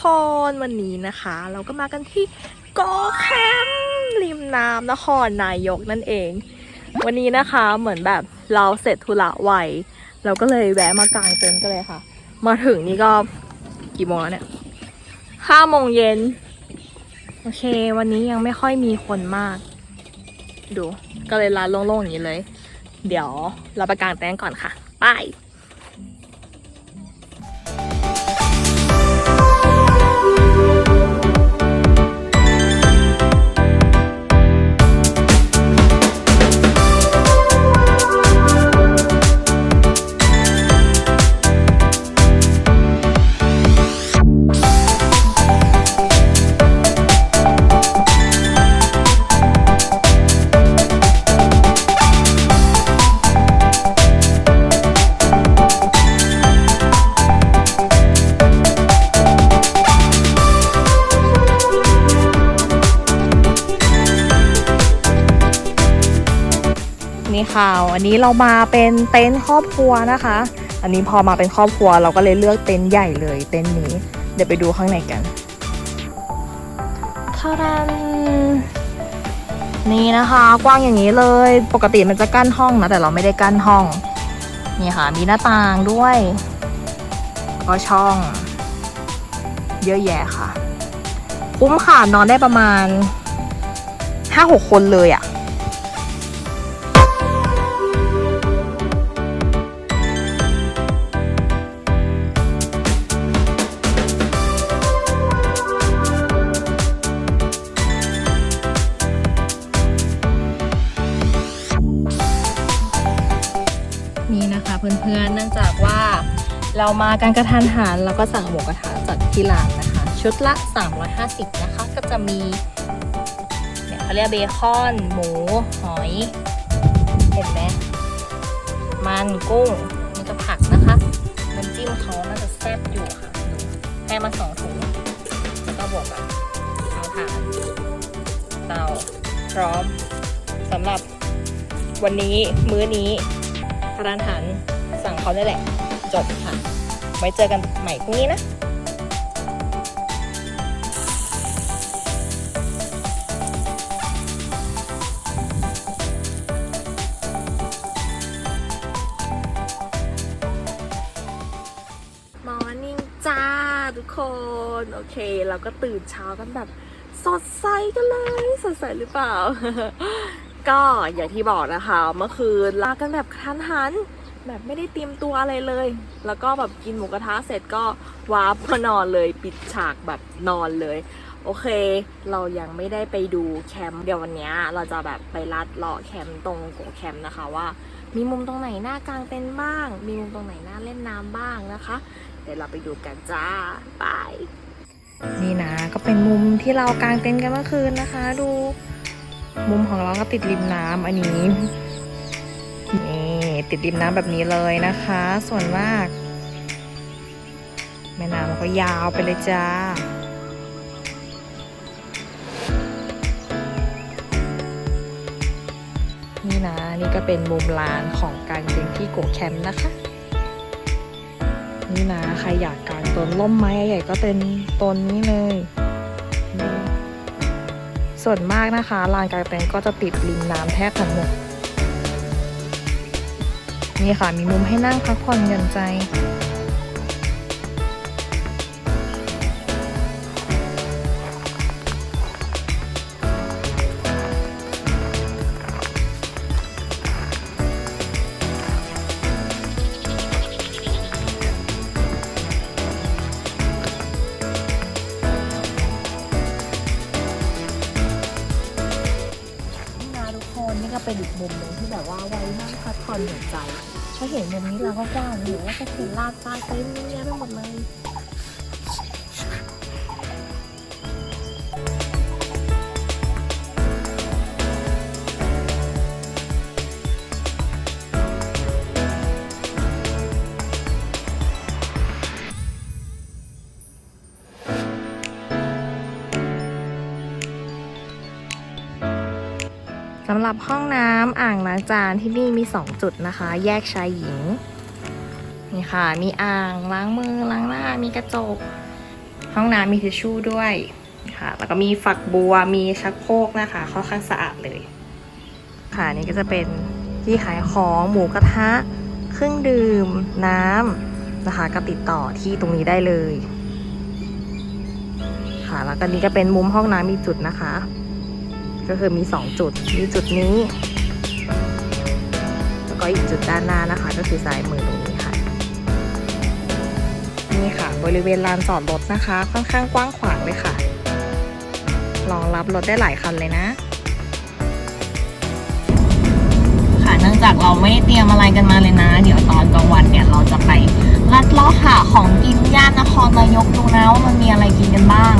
คนวันนี้นะคะ เราก็มากันที่เกาะแคมป์ริมน้ำนครนายกนั่นเอง วันนี้นะคะเหมือนแบบเราเสร็จธุระไวเราก็เลยแวะมากางเต็นท์กันเลยค่ะ มาถึงนี่ก็กี่โมงแล้วเนี่ยห้าโมงเย็นโอเค วันนี้ยังไม่ค่อยมีคนมาก ดู ก็เลยร้านโล่งๆอย่างนี้เลย เดี๋ยวเราไปกางเต็นท์ก่อนค่ะไปนี่ ค่ะวันนี้เรามาเป็นเต็นท์ครอบครัวนะคะ อันนี้พอมาเป็นครอบครัวเราก็เลยเลือกเต็นท์ใหญ่เลยเต็นท์นี้ เดี๋ยวไปดูข้างในกันทารันนี่นะคะ กว้างอย่างนี้เลย ปกติมันจะกั้นห้องนะแต่เราไม่ได้กั้นห้อง นี่ค่ะ มีหน้าต่างด้วย ก็ช่อง เยอะแยะค่ะ คุ้มค่ะนอนได้ประมาณ5-6คนเลยอะ่ะ เพื่อนๆ เนื่องจากว่าเรามากันกระทันหันแล้วก็สั่งหมูกระทะจากที่ร้านนะคะ ชุดละ 350 นะคะ ก็จะมีเนี่ยเขาเรียกเบคอน หมู หอย เห็นไหมมันกุ้งนี่ก็ผักนะคะน้ำจิ้มเขาน่าจะแซ่บอยู่ค่ะให้มาสองถุงแล้วก็บวกกับเตาถ่านเตาพร้อมสำหรับวันนี้มื้อนี้ ร้านอาหารสั่งเขาได้แหละ จบค่ะ ไว้เจอกันใหม่พรุ่งนี้นะมอร์นิ่งจ้าทุกคน โอเค เราก็ตื่นเช้ากันแบบ สดใสกันเลย สดใสหรือเปล่า ก็อย่างที่บอกนะคะเมื่อคืนลากันแบบทันหัน แบบไม่ได้เตรียมตัวอะไรเลย แล้วก็แบบกินหมูกระทะเสร็จก็วาร์ปมานอนเลยปิดฉากแบบนอนเลย โอเค เรายังไม่ได้ไปดูแคมป์เดี๋ยววันนี้เราจะแบบไปลัดเลาะแคมป์ตรงโกแคมป์นะคะว่า มีมุมตรงไหนหน้ากลางเต็นท์บ้าง มีมุมตรงไหนหน้าเล่นน้ำบ้างนะคะ เดี๋ยวเราไปดูกันจ้าบายนี่นะก็เป็นมุมที่เรากางเต็นท์กันเมื่อคืนนะคะ ดู มุมของเราก็ติดริมน้ำอันนี้นี่ติดริมน้ำแบบนี้เลยนะคะ ส่วนมาก แม่น้ำก็ยาวไปเลยจ้านี่นะนี่ก็เป็นมุมลานของกางเต็นท์ที่โกแคมป์นะคะ นี่นะใครอยากกางต้นล่มไม้ใหญ่ก็เป็นต้นนี้เลย ส่วนมากนะคะลานกางเต็นท์ก็จะติดริมน้ำแทบทั้งหมดนี่ค่ะมีมุมให้นั่งพักผ่อนหย่อนใจ นั่งพักผ่อยใจ ถ้าเห็นมุมนี้เราก็กล้าหรือว่าจะเห็นลาดตาเต็มเยอะแยะไปหมดเลยำหรับห้องน้ำอ่างล้างจานที่นี่มี 2 จุดนะคะ แยกชายหญิง นี่ค่ะ มีอ่างล้างมือล้างหน้า มีกระจก ห้องน้ำมีทิชชู่ด้วยค่ะ แล้วก็มีฝักบัว มีชักโครกนะคะค่อนข้างสะอาดเลย ค่ะนี่ก็จะเป็นที่ขายของหมูกระทะ เครื่องดื่ม น้ำนะคะ ก็ติดต่อที่ตรงนี้ได้เลย ค่ะ แล้วก็นี้ก็เป็นมุมห้องน้ำมีจุดนะคะ ก็คือมี 2 จุด มีจุดนี้ แล้วก็อีกจุดด้านหน้านะคะ ก็คือซ้ายมือตรงนี้ค่ะ นี่ค่ะ บริเวณลานจอดรถนะคะ ค่อนข้างกว้างขวางเลยค่ะ รองรับรถได้หลายคันเลยนะ ค่ะ เนื่องจากเราไม่ได้เตรียมอะไรกันมาเลยนะ เดี๋ยวตอนกลางวันเนี่ยเราจะไปลัดเลาะหาของกินย่านนครนายกดูนะว่ามันมีอะไรกินกันบ้าง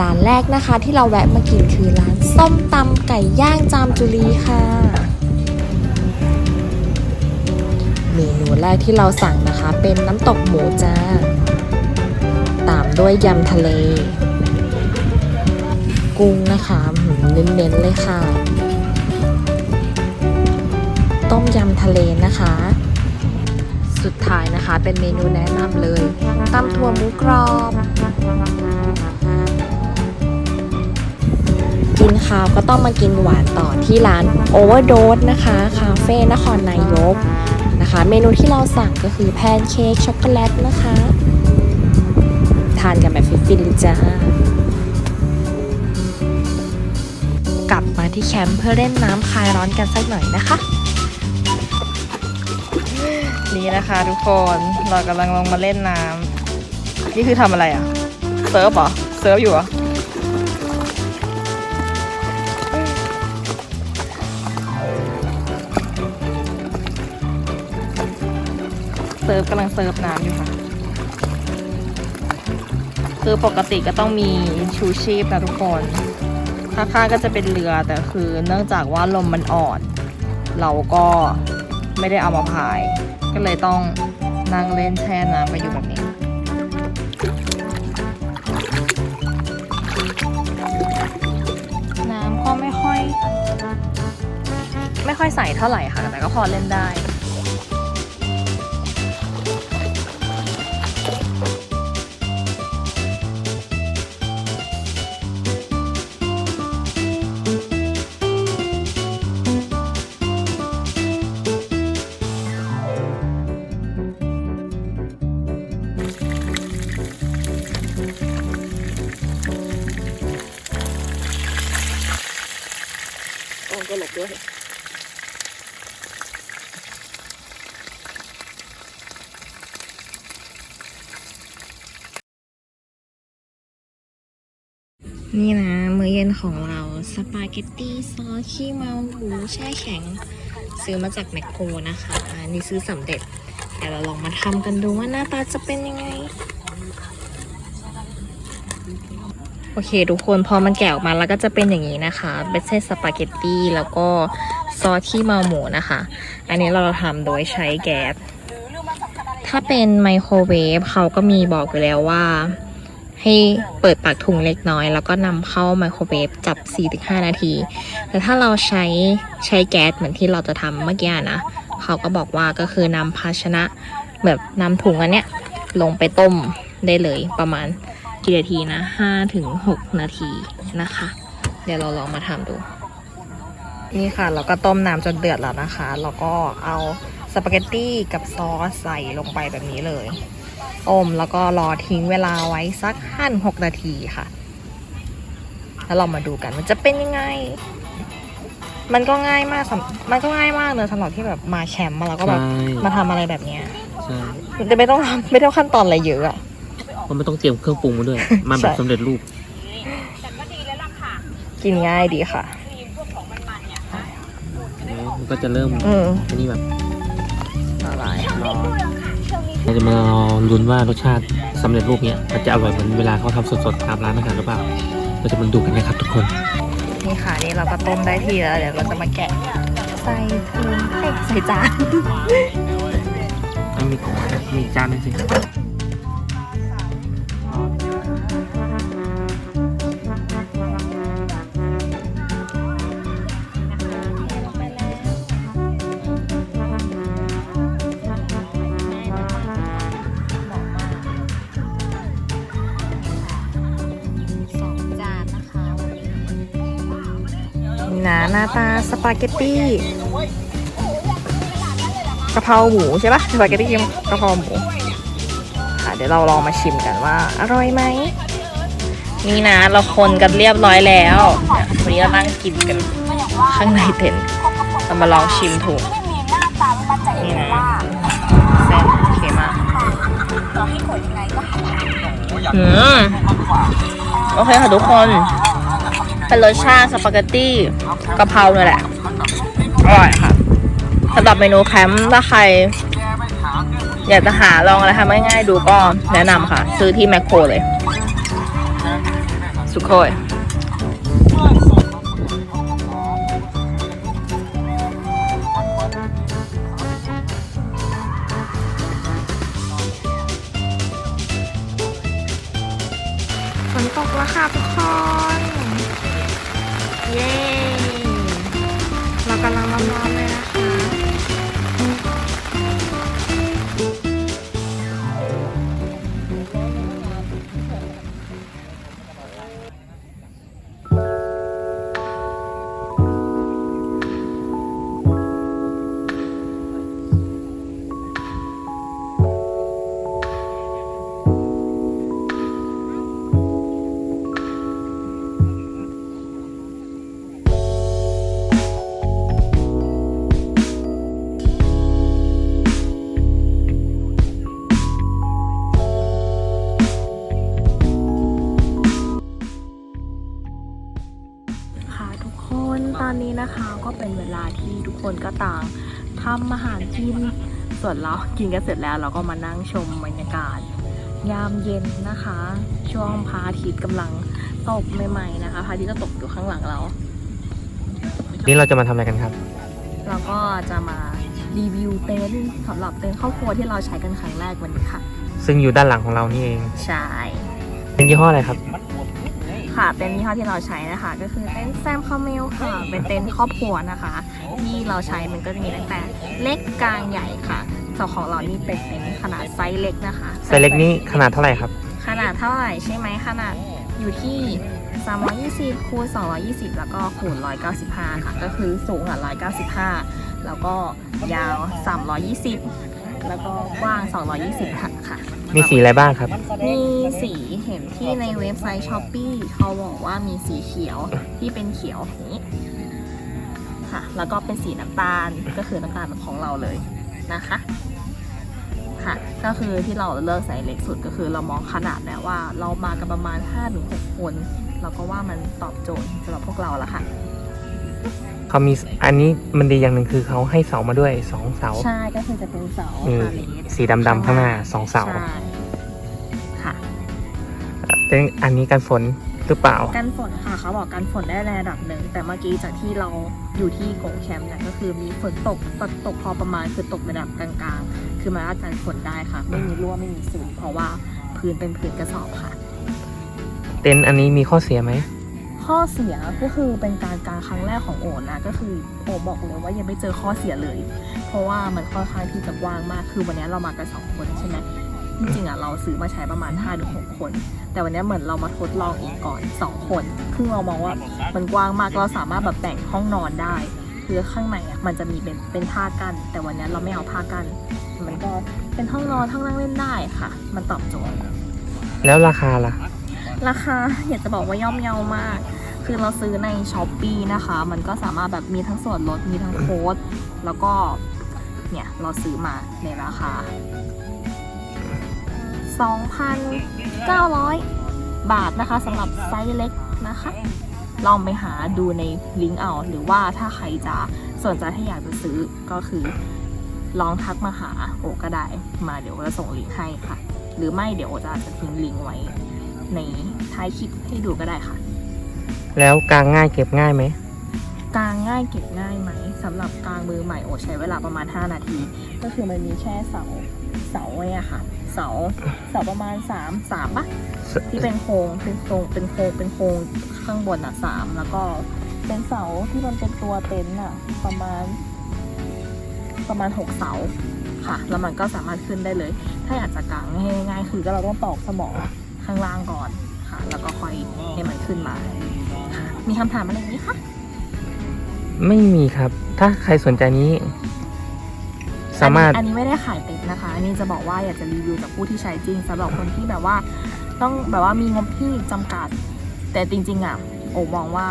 ร้านแรกนะคะ ที่เราแวะมากินคือร้านส้มตำไก่ย่างจามจุรีค่ะ เมนูแรกที่เราสั่งนะคะ เป็นน้ำตกหมูจ้า ตามด้วยยำทะเล กุ้งนะคะหืมเน้นๆเลยค่ะ ต้มยำทะเลนะคะ สุดท้ายนะคะเป็นเมนูแนะนำเลยตำถั่วหมูกรอบ กินข้าวก็ต้องมากินหวานต่อที่ร้าน Overdose นะคะคาเฟ่นครนายกนะคะ เมนูที่เราสั่งก็คือแพนเค้กช็อกโกแลตนะคะ ทานกันแบบฟินๆเลยจ้ากลับมาที่แคมป์เพื่อเล่นน้ำคลายร้อนกันสักหน่อยนะคะ นี่นะคะทุกคนเรากำลังลงมาเล่นน้ำนี่คือทำอะไรอะ เซิร์ฟเหรอ เซิร์ฟอยู่เหรอ เซิร์ฟกำลังเซิร์ฟน้ำอยู่ค่ะ คือปกติก็ต้องมีชูชีพนะทุกคนข้างๆก็จะเป็นเรือแต่คือเนื่องจากว่าลมมันอ่อน เราก็ไม่ได้เอามาพาย ก็เลยต้องนั่งเล่นแช่น้ำไปอยู่แบบนี้น้ำก็ไม่ค่อย ไม่ค่อยใสเท่าไหร่ค่ะ แต่ก็พอเล่นได้ นี่นะ มื้อเย็นของเราสปาเกตตี้ซอสขี้เมาหมูแช่แข็ง ซื้อมาจากแมคโครนะคะอันนี้ซื้อสำเร็จเดี๋ยวเราลองมาทำกันดูว่าหน้าตาจะเป็นยังไง โอเค ทุกคนพอมันแกะออกมาแล้วก็จะเป็นอย่างนี้นะคะเป็นเส้นสปาเกตตี้แล้วก็ซอสขี้เมาหมูนะคะ อันนี้เราทำโดยใช้แก๊สถ้าเป็นไมโครเวฟเขาก็มีบอกอยู่แล้วว่า ให้เปิดปากถุงเล็กน้อย แล้วก็นำเข้าไมโครเวฟจับ 4-5 นาที แต่ถ้าเราใช้ใช้แก๊สเหมือนที่เราจะทำเมื่อกี้นะ เขาก็บอกว่าก็คือนำภาชนะแบบนำถุงอันเนี้ยลงไปต้มได้เลยประมาณกี่นาทีนะห้าถึงหกนาทีนะคะ เดี๋ยวเราลองมาทำดูนี่ค่ะเราก็ต้มน้ำจนเดือดแล้วนะคะ แล้วก็เอาสปาเกตตี้กับซอสใส่ลงไปแบบนี้เลย ต้ม แล้วก็รอทิ้งเวลาไว้สักห้าหกนาทีค่ะ แล้วเรามาดูกันมันจะเป็นยังไง มันก็ง่ายมากสำมันก็ง่ายมากเลยสำหรับที่แบบมาแคมป์มาแล้วก็แบบใช่ มาทำอะไรแบบเนี้ยใช่มันจะไม่ต้องทำไม่ต้องขั้นตอนอะไรเยอะอะ เพราะไม่ต้องเตรียมเครื่องปรุงมาด้วย มาแบบใช่ สำเร็จรูป กินง่ายดีค่ะแล้วมันก็จะเริ่มอืมอันนี้แบบละลายรอ เราจะมารอลุ้นว่ารสชาติสำเร็จรูปเนี้ยมันจะอร่อยเหมือนเวลาเขาทำสดๆตามร้านอาหารหรือเปล่า เราจะมาดูกันนะครับทุกคน นี่ค่ะนี่เราก็ต้มได้ที่แล้วเดี๋ยวเราจะมาแกะใส่ถุงเอ้ยใส่จานมีมีจานนึง นะหน้าตาสปาเกตตี้กะเพราหมูใช่ปะสปาเกตตี้กะเพราหมูค่ะเดี๋ยวเราลองมาชิมกันว่าอร่อยไหมนี่นะเราคนกันเรียบร้อยแล้วเนี่ยวันนี้เรานั่งกินกันข้างในเต็นท์เรามาลองชิมถูกนี่นะแซ่บโอเคมากอืมโอเคค่ะทุกคน เป็นรสชาติสปาเกตตี้กะเพราเนี่ยแหละ อร่อยค่ะสำหรับเมนูแคมป์ถ้าใคร อยากจะหาลองอะไรทำง่ายๆดูก็แนะนำค่ะ ซื้อที่แมคโครเลย สุโคย อนนี้นะคะก็เป็นเวลาที่ทุกคนก็ต่างทำอาหารกิน ส่วนเรากินกันเสร็จแล้วเราก็มานั่งชมบรรยากาศ ยามเย็นนะคะ ช่วงพระอาทิตย์กำลังตกใหม่ๆนะคะพระอาทิตย์ก็ตกอยู่ข้างหลังเรา นี่เราจะมาทำอะไรกันครับ เราก็จะมารีวิวเต็นท์สำหรับเต็นท์ครอบครัวที่เราใช้กันครั้งแรกวันนี้ค่ะ ซึ่งอยู่ด้านหลังของเรานี่เอง ใช่ เป็นยี่ห้ออะไรครับ ค่ะ เต็นท์ยี่ห้อที่เราใช้นะคะ ก็คือเต็นท์แซมคาเมลค่ะ เป็นเต็นท์ครอบครัวนะคะ ที่เราใช้มันก็จะมีตั้งแต่เล็กกลางใหญ่ค่ะส่วนของเรานี่เป็นเต็นท์ขนาดไซส์เล็กนะคะไซส์เล็กนี่ขนาดเท่าไหร่ครับ ขนาดเท่าไหร่ใช่ไหมขนาดอยู่ที่ 320คูณ220 แล้วก็คูณ 195 ค่ะ ก็คือสูงอะ195 แล้วก็ยาว 320 แล้วก็กว้าง 220ค่ะค่ะ มีสีอะไรบ้างครับ มีสีเห็นที่ในเว็บไซต์ช้อปปีเขาบอกว่ามีสีเขียวที่เป็นเขียวอย่างนี้ค่ะ แล้วก็เป็นสีน้ำตาลก็คือน้ำตาลของเราเลยนะคะค่ะก็คือที่เราเลือกใส่เล็กสุดก็คือเรามองขนาดแล้วว่าเรามากันประมาณ5-6คนเราก็ว่ามันตอบโจทย์สำหรับพวกเราแล้วค่ะ เขามีอันนี้มันดีอย่างหนึ่งคือเขาให้เสามาด้วยสองเสาใช่ก็คือจะเป็นเสามีพาเลสสีดำๆข้างหน้าสองเสาใช่ค่ะเป็นอันนี้กันฝนหรือเปล่า กันฝนค่ะเขาบอกกันฝนได้ในระดับหนึ่ง แต่เมื่อกี้จากที่เราอยู่ที่กงแคมป์เนี่ยก็คือมีฝนตกตกตกพอประมาณคือตกระดับกลางๆ คือมันอาจกันฝนได้ค่ะ ไม่มีรั่วไม่มีซึมเพราะว่าพื้นเป็นพื้นกระสอบค่ะ เต็นท์อันนี้มีข้อเสียไหม ข้อเสียก็คือเป็นการกางครั้งแรกของโอนนะก็คือโอบอกเลยว่ายังไม่เจอข้อเสียเลย เพราะว่ามันค่อนข้างที่จะกว้างมากคือวันนี้เรามากันสองคนใช่ไหมจริงๆอะเราซื้อมาใช้ประมาณ5้าถึงหคน แต่วันนี้เหมือนเรามาทดลองอีกก่อน 2 คนซึ่งเรามองว่ามันกว้างมากเราสามารถแบบแบ่งห้องนอนได้คือข้างในอะมันจะมีเป็นเป็นผ้ากัน แต่วันนี้เราไม่เอาผ้ากัน มันก็เป็นห้องนอนห้องนั่งเล่นได้ค่ะ มันตอบโจทย์แล้วราคาล่ะ ราคาอยากจะบอกว่าย่อมเยามาก คือเราซื้อในช้อปปีนะคะ มันก็สามารถแบบมีทั้งส่วนลด มีทั้งโค้ด แล้วก็ เนี่ย เราซื้อมาในราคา 2,900 บาทนะคะสำหรับไซส์เล็กนะคะ ลองไปหาดูในลิงก์เอา หรือว่าถ้าใครจะสนใจถ้าอยากจะซื้อก็คือลองทักมาหาโอก็ได้ มาเดี๋ยวจะส่งลิงก์ให้ค่ะ หรือไม่เดี๋ยวโอจะอาจจะทิ้งลิงก์ไว้ ในท้ายคลิปให้ดูก็ได้ค่ะ แล้วกางง่ายเก็บง่ายไหมกางง่ายเก็บง่ายไหมสำหรับกางมือใหม่โอใช้เวลาประมาณ 5 นาที ก็คือมันมีแค่เสาเสาเนี่ยค่ะ เสาเสาประมาณ3 3ปะที่เป็นโครงเป็นโครงเป็นโครงเป็นโครงข้างบนอะสามแล้วก็เป็นเสาที่มันเป็นตัวเต็นท์อะประมาณ ประมาณ6เสาค่ะ แล้วมันก็สามารถขึ้นได้เลย ถ้าอยากจะกางให้ง่ายๆคือก็เราต้องตอกสมอ ข้างล่างก่อนค่ะ แล้วก็ค่อยให้มันขึ้นมาค่ะมีคำถามอะไรไหมคะไม่มีครับ ถ้าใครสนใจนี้ สามารถ อันนี้อันนี้ไม่ได้ขายเต็มนะคะอันนี้จะบอกว่าอยากจะรีวิวจากผู้ที่ใช้จริงสำหรับคนที่แบบว่าต้องแบบว่ามีงบที่จำกัด แต่จริงๆอะโอมองว่า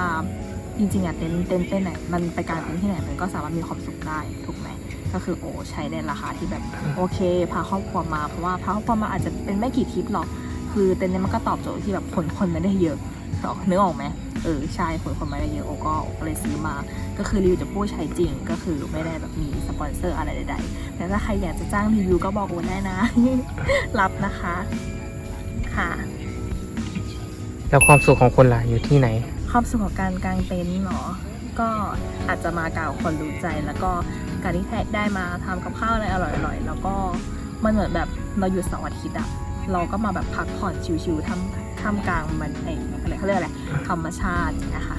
จริงๆอะเต็นท์เต็นท์เต็นท์ไหนมันไปกางเต็นท์ที่ไหนมันก็สามารถมีความสุขได้ถูกไหมก็คือโอใช้ในราคาที่แบบโอเค พาครอบครัวมาเพราะว่าพาครอบครัวมาอาจจะเป็นไม่กี่ทริปหรอก คือเต็นท์เนี้มันก็ตอบโจทย์ที่แบบคนคนไม่ได้เยอะหรอกนึกออกไหมเออใช่คนคนไม่ได้เยอะโอก็โอก็เลยซื้อมา ก็คือรีวิวจากผู้ใช้จริงก็คือไม่ได้แบบมีสปอนเซอร์อะไรใดๆแต่ถ้าใครอยากจะจ้างรีวิวก็บอกโอนได้นะ รับนะคะค่ะ แล้วความสุขของคนล่ะอยู่ที่ไหน ความสุขของการกางเต็นท์เนาะก็อาจจะมากล่าวคนรู้ใจ แล้วก็การที่แท็กได้มาทำกับข้าวอะไรอร่อยๆแล้วก็มันเหมือนแบบเราหยุดเสาร์อาทิตย์อะ เราก็มาแบบพักผ่อนชิวๆทำทำกลางมันไออะไรเขาเรียกอะไรธรรมชาตินะคะ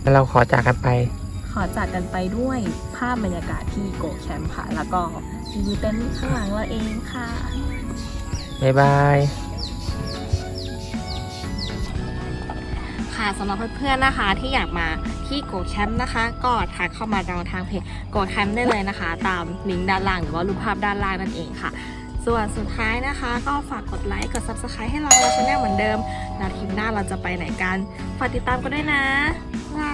แล้วเราขอจากกันไป ขอจากกันไปด้วยภาพบรรยากาศที่โกแคมป์ค่ะ แล้วก็รีวิวเต็นท์ข้างหลังเราเองค่ะบ๊ายบายค่ะสำหรับเพื่อนๆนะคะที่อยากมาที่โกแคมป์นะคะ ก็ทักเข้ามาเราทางเพจโกแคมป์ได้เลยนะคะ ตามลิงก์ด้านล่างหรือว่ารูปภาพด้านล่างนั่นเองค่ะ ส่วนสุดท้ายนะคะ ก็ฝากกดไลค์กด subscribe ให้เราเราชแนลเหมือนเดิม แล้วทริปหน้าเราจะไปไหนกัน ฝากติดตามกันด้วยนะบาย